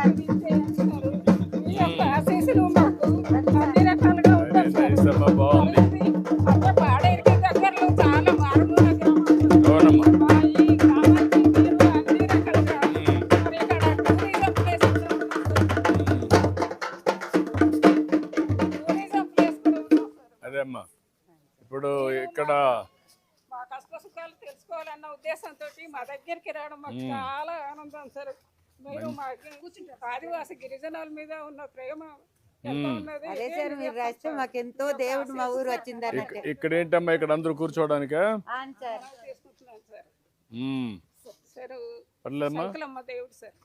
అందించేస్తున్నారు. మీ యొక్క ఆశీస్సులు మాకు అన్ని రకాలుగా ఉంటాయి సార్. నైస్ అమ్మా బాగుంది అంటే పాడేరుకి దగ్గరలో చాలా మారుమూల గ్రామాలు అవునమ్మా మా ఈ గ్రామానికి మీరు అన్ని రకాలుగా మరి ఇక్కడ టూరిజం ప్లేస్ కూడా ఉంది సార్. టూరిజం ప్లేస్ కూడా ఉంది సార్. అదే అమ్మా ఇప్పుడు ఇక్కడ మా కష్ట సుఖాలు తెలుసుకోవాలన్న ఉద్దేశంతో మా దగ్గరికి రావడం మాకు చాలా ఆనందం సార్ మీరు ఆదివాసి గిరిజనుల మీద ఉన్న ప్రేమ అదే సార్ మీరు రాస్తే మాకెంతో దేవుడు మా ఊరు వచ్చింది అన్నట్టు ఇక్కడ ఏంటమ్మా ఇక్కడ అందరూ కూర్చోవడానికా? అవును సార్. చేసుకుంటున్నాను సార్. ఉమ్. సార్ పర్లేదమ్మా. సంకులమ్మ దేవుడు సార్.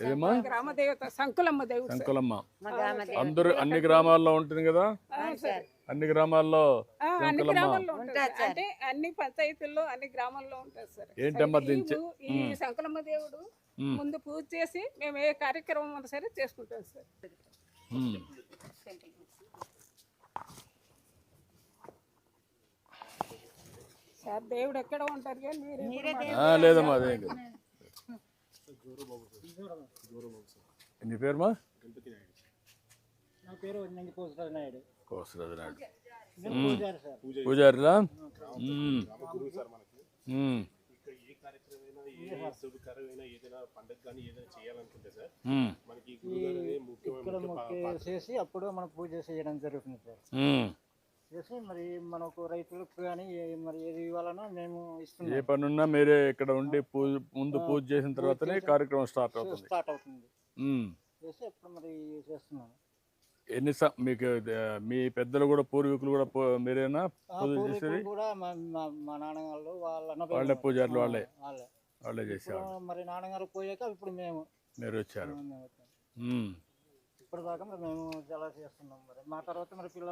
ఏదమ్మా? గ్రామ దేవత సంకులమ్మ దేవుడు సార్. సంకులమ్మ. మా గ్రామ అందరూ అన్ని గ్రామాల్లో ఉంటుంది కదా? అన్ని గ్రామాల్లో అంటే అన్ని పంచాయతీల్లో అన్ని గ్రామాల్లో ఉంటుంది సార్. ఏంటమ్మా ఈ దించే ఊ- ఈ సంకులమ్మ దేవుడు ముందు పూజ చేసి మేము ఏ కార్యక్రమం ఉన్నా సరే చేసుకుంటాం సార్. సార్ దేవుడు ఎక్కడ ఉంటారు కానీ మీరు లేదమ్మా అదేం నీ పేరుమా నా పేరు నాయుడు. కోసరాజు పూజారిలా ఉమ్. ఉమ్. ఇక్కడ ఏ కార్యక్రమమైనా ఏ శుభకరమైన ఏదైనా పండుగ కానీ ఏదైనా చేయాలనుకుంటే సార్. మనకి గురుగారు చేసి అప్పుడు మనం పూజ చేయడం జరుగుతుంది సార్. చేసి మరి మనకు రైతులకు కానీ ఏ- మరి ఏది ఇవ్వాలన్నా మేము ఏ ఇస్తున్నాం. పని ఉన్నా మీరే ఇక్కడ ఉండి పూజ ముందు పూజ చేసిన తర్వాతనే కార్యక్రమం స్టార్ట్ అవుతుంది. స్టార్ట్ అవుతుంది. చేసి అప్పుడు మరి చేస్తున్నాం ఎన్ని సం- మీకు మీ పెద్దలు కూడా పూర్వీకులు కూడా మీరేనా పూజ చేసేది? కూడా మా నాన్నగారు వాళ్ళ. వాళ్ళే పూజారులు వాళ్ళే. వాళ్ళే. వాళ్ళే చేసేవాళ్ళు. మరి నాన్నగారు పోయాక ఇప్పుడు మేము. మీరు వచ్చారు. ఇప్పటిదాకా మరి మేము చాలా చేస్తున్నాం మరి. మా తర్వాత మరి పిల్లలు